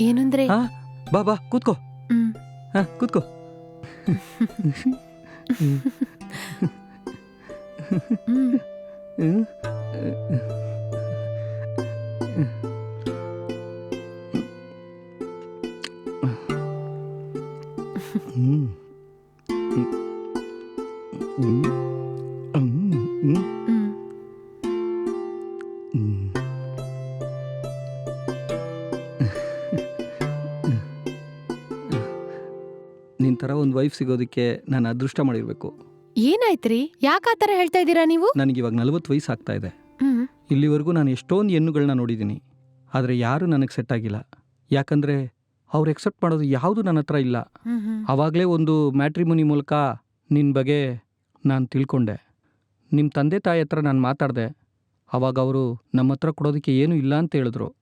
ಏನಂದ್ರೆ ಹಾ ಬಾ ಬಾ ಕೂತ್ಕೋ ಹ್ಮ್ ಹಾ ಕೂತ್ಕೋ ಹ್ಮ್ ಹ್ಮ್. ಹ್ಮ್. ಹ್ಮ್. ಥರ ಒಂದು ವೈಫ್ ಸಿಗೋದಕ್ಕೆ ನಾನು ಅದೃಷ್ಟ ಮಾಡಿರಬೇಕು. ಏನಾಯ್ತ್ರಿ? ಯಾಕ ಆ ಥರ ಹೇಳ್ತಾ ಇದ್ದೀರಾ ನೀವು? ನನಗೆ ಇವಾಗ ನಲವತ್ತು ವಯಸ್ಸು ಆಗ್ತಾ ಇದೆ. ಹ್ಮ್. ಇಲ್ಲಿವರೆಗೂ ನಾನು ಎಷ್ಟೊಂದು ಹೆಣ್ಣುಗಳನ್ನ ನೋಡಿದ್ದೀನಿ. ಆದರೆ ಯಾರೂ ನನಗೆ ಸೆಟ್ ಆಗಿಲ್ಲ. ಯಾಕಂದರೆ ಅವ್ರು ಎಕ್ಸೆಪ್ಟ್ ಮಾಡೋದು ಯಾವುದು ನನ್ನ ಹತ್ರ ಇಲ್ಲ. ಹ್ಮ್ ಹ್ಮ್. ಆವಾಗಲೇ ಒಂದು ಮ್ಯಾಟ್ರಿಮುನಿ ಮೂಲಕ ನಿನ್ನ ಬಗ್ಗೆ ನಾನು ತಿಳ್ಕೊಂಡೆ. ನಿಮ್ಮ ತಂದೆ ತಾಯಿ ಹತ್ರ ನಾನು ಮಾತಾಡಿದೆ. ಆವಾಗ ಅವರು ನಮ್ಮ ಹತ್ರ ಕೊಡೋದಕ್ಕೆ ಏನೂ ಇಲ್ಲ ಅಂತ ಹೇಳಿದ್ರು.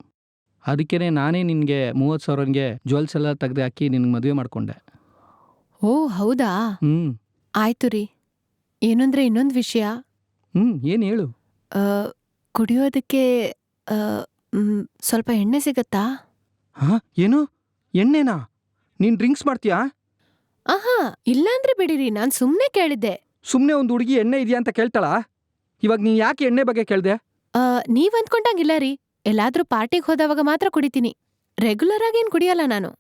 ಅದಕ್ಕೇ ನಾನೇ ನಿನಗೆ ಮೂವತ್ತು ಸಾವಿರನಿಗೆ ಜ್ಯುವೆಲ್ಸ್ ಎಲ್ಲ ತೆಗೆದು ಹಾಕಿ ನಿನಗೆ ಮದುವೆ ಮಾಡಿಕೊಂಡೆ. ಓ ಹೌದಾ? ಹ್ಮ್. ಆಯ್ತು ರೀ. ಏನಂದ್ರೆ ಇನ್ನೊಂದು ವಿಷಯ. ಹ್ಮ್ ಏನ್ ಹೇಳು? ಆ, ಕುಡಿಯೋದಕ್ಕೆ ಆ, ಮ್, ಸ್ವಲ್ಪ ಎಣ್ಣೆ ಸಿಗತ್ತಾ? ಹಾ ಏನು? ಎಣ್ಣೆನಾ? ನೀನ್ ಡ್ರಿಂಕ್ಸ್ ಮಾಡ್ತೀಯಾ? ಆಹಾ ಇಲ್ಲಾಂದ್ರೆ ಬಿಡಿರಿ ನಾನ್ ಸುಮ್ನೆ ಕೇಳಿದ್ದೆ. ಸುಮ್ನೆ ಒಂದು ಹುಡುಗಿ ಎಣ್ಣೆ ಇದೆಯಾ ಅಂತ ಕೇಳ್ತಾಳ? ಇವಾಗ ನೀನ್ ಯಾಕೆ ಎಣ್ಣೆ ಬಗ್ಗೆ ಕೇಳ್ದೆ? ಆ, ನೀವ್ ಅಂದ್ಕೊಂಡಂಗಿಲ್ಲ ರೀ. ಎಲ್ಲಾದ್ರೂ ಪಾರ್ಟಿಗೆ ಹೋದವಾಗ ಮಾತ್ರ ಕುಡಿತೀನಿ. ರೆಗ್ಯುಲರ್ ಆಗಿ ಏನ್ ಕುಡಿಯಲ್ಲ ನಾನು.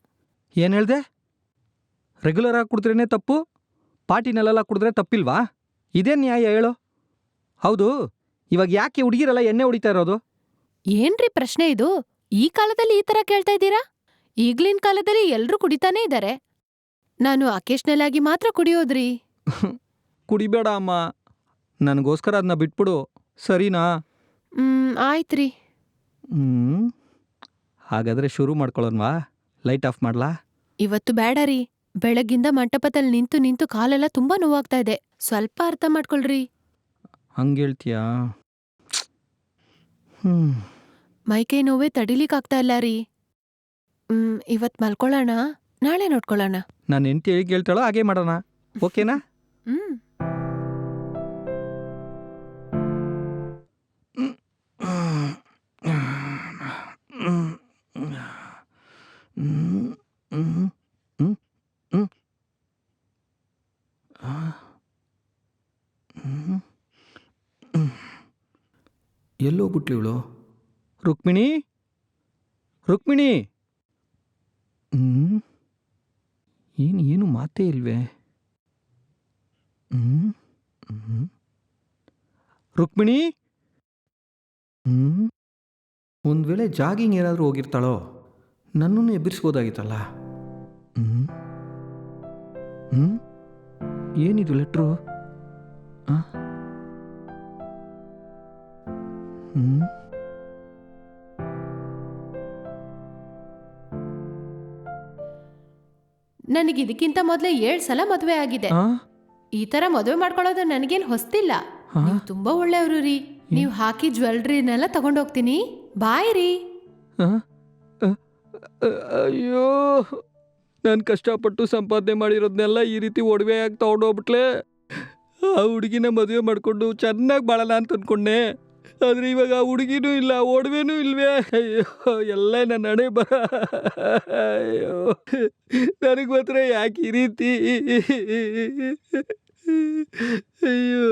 ಏನ್ ಹೇಳ್ದೆ? ರೆಗ್ಯುಲರ್ ಆಗಿ ಕುಡಿದ್ರೇ ತಪ್ಪು? ಪಾರ್ಟಿನಲ್ಲೆಲ್ಲ ಕುಡಿದ್ರೆ ತಪ್ಪಿಲ್ವಾ? ಇದೇ ನ್ಯಾಯ ಹೇಳು. ಹೌದು ಇವಾಗ ಯಾಕೆ ಹುಡುಗಿರೆಲ್ಲ ಎಣ್ಣೆ ಹೊಡಿತಾ ಇರೋದು? ಏನ್ರಿ ಪ್ರಶ್ನೆ ಇದು? ಈ ಕಾಲದಲ್ಲಿ ಈ ತರ ಕೇಳ್ತಾ ಇದ್ದೀರಾ? ಈಗ್ಲಿನ ಕಾಲದಲ್ಲಿ ಎಲ್ರೂ ಕುಡಿತಾನೇ ಇದ್ದಾರೆ ನಾನು ಅಕೇಶ್ನಲ್ ಆಗಿ ಮಾತ್ರ ಕುಡಿಯೋದ್ರಿ. ಕುಡಿಬೇಡ ಅಮ್ಮ. ನನಗೋಸ್ಕರ ಅದನ್ನ ಬಿಟ್ಬಿಡು. ಸರಿನಾ? ಹ್ಮ್ ಆಯ್ತ್ರಿ. ಹ್ಞೂ ಹಾಗಾದ್ರೆ ಶುರು ಮಾಡ್ಕೊಳ್ಳೋಣವಾ? ಲೈಟ್ ಆಫ್ ಮಾಡ್ಲಾ? ಇವತ್ತು ಬೇಡ ರೀ. ಬೆಳಗ್ಗಿಂದ ಮಂಟಪದಲ್ಲಿ ನಿಂತು ನಿಂತು ಕಾಲೆಲ್ಲ ತುಂಬಾ ನೋವಾಗ್ತಾ ಇದೆ. ಸ್ವಲ್ಪ ಅರ್ಥ ಮಾಡ್ಕೊಳ್ರಿ. ಹಂಗೇಳ್ತೀಯಾ? ಮೈಕೈ ನೋವೇ ತಡಿಲಿಕ್ಕಾಗ್ತಾ ಇಲ್ಲ ರೀ. ಹ್ಮ್ ಇವತ್ ಮಲ್ಕೊಳ್ಳೋಣ. ನಾಳೆ ನೋಡ್ಕೊಳ್ಳೋಣ. ನಾನು ಹೆಂಡ್ತಿ ಹೇಗೆ ಹೇಳ್ತಾಳೋ ಹಾಗೆ ಮಾಡೋಣ. ಓಕೆನಾ? ಹ್ಮ್. ಎಲ್ಲೋಗ್ಬಿಟ್ಲಿ ಇವಳು? ರುಕ್ಮಿಣಿ? ರುಕ್ಮಿಣಿ? ಹ್ಮ್. ಏನು ಏನು ಮಾತೇ ಇಲ್ವೇ? ರುಕ್ಮಿಣಿ? ಒಂದು ವೇಳೆ ಜಾಗಿಂಗ್ ಏನಾದರೂ ಹೋಗಿರ್ತಾಳೋ ನನ್ನನ್ನು ಎಬ್ಬಿಸ್ಬೋದಾಗಿತ್ತಲ್ಲ ಹ್ಞೂ ಹ್ಞೂ ಏನಿದು ಲೆಟ್ರು ಆ? ಹ್ಮ್? ನನಗೆ ಇದಕ್ಕಿಂತ ಮೊದಲೇ ಏಳ್ ಸಲ ಮದುವೆ ಆಗಿದೆ. ಆ? ಈ ತರ ಮದುವೆ ಮಾಡ್ಕೊಳ್ಳೋದು ನನಗೇನು ಹೊಸ್ತಿಲ್ಲ. ಆ? ನೀವ್ ತುಂಬಾ ಒಳ್ಳೆಯವರು ರೀ. ನೀವು ಹಾಕಿ ಜ್ಯುವೆಲ್ರಿನೆಲ್ಲ ತಗೊಂಡೋಗ್ತೀನಿ. ಬಾಯ್ ರೀ. ಆ? ಅ- ಅ- ಅಯ್ಯೋ. ನಾನು ಕಷ್ಟಪಟ್ಟು ಸಂಪಾದನೆ ಮಾಡಿರೋದನ್ನೆಲ್ಲ ಈ ರೀತಿ ಒಡವೆಯಾಗಿ ತಗೊಂಡೋಗ್ಬಿಟ್ಲೆ. ಆ ಹುಡುಗಿನ ಮದುವೆ ಮಾಡಿಕೊಂಡು ಚೆನ್ನಾಗಿ ಬಾಳಲ್ಲ ಅಂತ ಅಂದ್ಕೊಂಡೆ ಆದರೆ ಇವಾಗ ಆ ಹುಡುಗಿನೂ ಇಲ್ಲ ಒಡವೆನೂ ಇಲ್ವೇ? ಅಯ್ಯೋ, ಎಲ್ಲ ನನ್ನ ಹಣೆ ಬರ ಅಯ್ಯೋ. ನನಗೆ ಮಾತ್ರ ಯಾಕೆ ಈ ರೀತಿ? ಅಯ್ಯೋ.